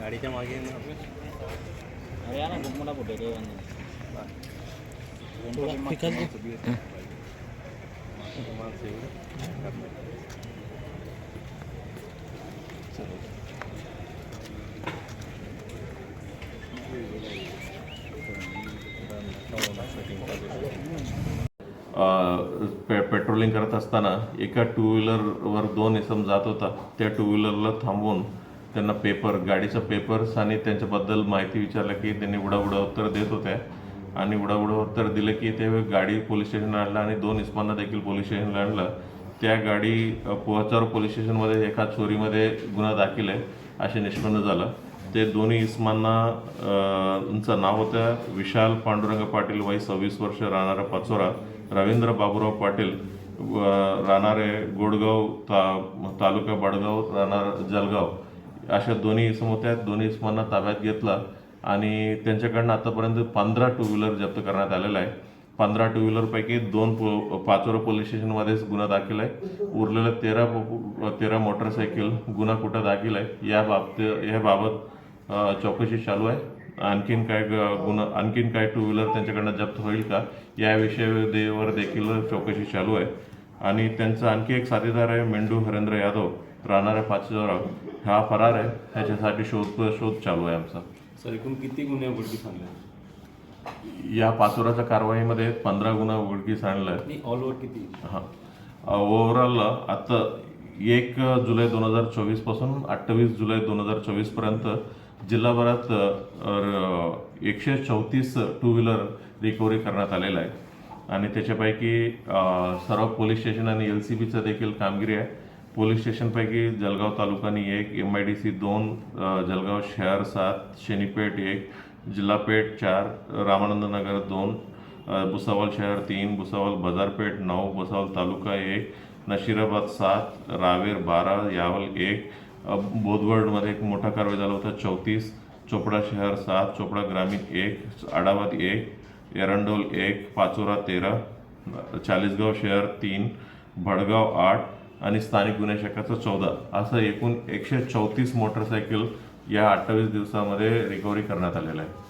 गाडीच्या मागे अरे ना खूप मोठा फोटो पे पेट्रोलिंग करत असताना एका टू व्हीलरवर दोन इसम जात होता. त्या टू व्हीलरला थांबवून त्यांना पेपर गाडीचं पेपर्स आणि त्यांच्याबद्दल माहिती विचारलं की त्यांनी उडाउडा उत्तर देत होत्या. आणि उडाउडा उत्तर दिलं की ते गाडी पोलीस स्टेशनला आणलं आणि दोन इस्मांना देखील पोलीस स्टेशनला आणलं. त्या गाडी पोहचावर पोलीस स्टेशनमध्ये एका चोरीमध्ये गुन्हा दाखल आहे असे निष्पन्न झालं. ते दोन्ही इस्मांना अ, नाव होतं विशाल पांडुरंग पाटील वय सव्वीस वर्ष राहणारा पाचोरा रवींद्र बाबुराव पाटील राहणारे गोडगाव ता तालुका बडगाव राहणार जलगाव. अशा दोन्ही इसम होत्या दोन्ही इसमांना ताब्यात घेतला. आणि त्यांच्याकडनं आतापर्यंत पंधरा टू व्हीलर जप्त करण्यात आलेला आहे. पंधरा टू व्हीलरपैकी दोन पो पाचोरा पोलीस स्टेशनमध्येच गुन्हा दाखल आहे. उरलेलं तेरा पो- तेरा मोटरसायकल गुन्हा कुठं दाखल आहे? या बाबत याबाबत चौकशी चालू आहे. आणखीन काय ग- गुन्हा आणखीन काय टू व्हीलर त्यांच्याकडनं जप्त होईल का? या विषयावर देखील चौकशी चालू आहे. आणि त्यांचा आणखी एक साथीदार आहे मेंडू हरेंद्र यादव. राहणारा पाचोरा हा फरार आहे. ह्याच्यासाठी शोध शोध चालू आहे आमचा. सर एकूण किती गुन्हे उघडकीस आणले? या पाचोराच्या कारवाईमध्ये पंधरा गुन्हा उघडकीस आणलं. आहे ऑल ओव्हर किती? हां. ओव्हरऑल आता एक जुलै दोन हजार चोवीसपासून अठ्ठावीस जुलै दोन हजार चोवीसपर्यंत जिल्हाभरात एकशे चौतीस टू व्हीलर रिकव्हरी करण्यात आलेलं आहे. आणि त्याच्यापैकी सर्व पोलीस स्टेशन आणि एल सी बीचं देखील कामगिरी आहे. पोलीस स्टेशनपैकी जळगाव तालुकानी एक एम आय डी सी दोन जलगाव जळगाव शहर सात शनीपेठ एक जिल्हापेठ चार रामानंद नगर दोन अ, भुसावळ शहर तीन भुसावळ बाजारपेठ नऊ भुसावळ तालुका एक नशिराबाद सात रावेर बारा यावल एक बोधवडमध्ये एक मोठा कारवाई झाला होता चौतीस चोपडा शहर सात चोपडा ग्रामीण एक आडावाद एक एरंडोल एक पाचोरा तेरा चाळीसगाव शहर तीन भडगाव आठ आणि स्थानिक गुन्हे शाखाचं चौदा. असं एकूण एकशे चौतीस मोटरसायकल या अठ्ठावीस दिवसामध्ये रिकव्हरी करण्यात आलेलं आहे.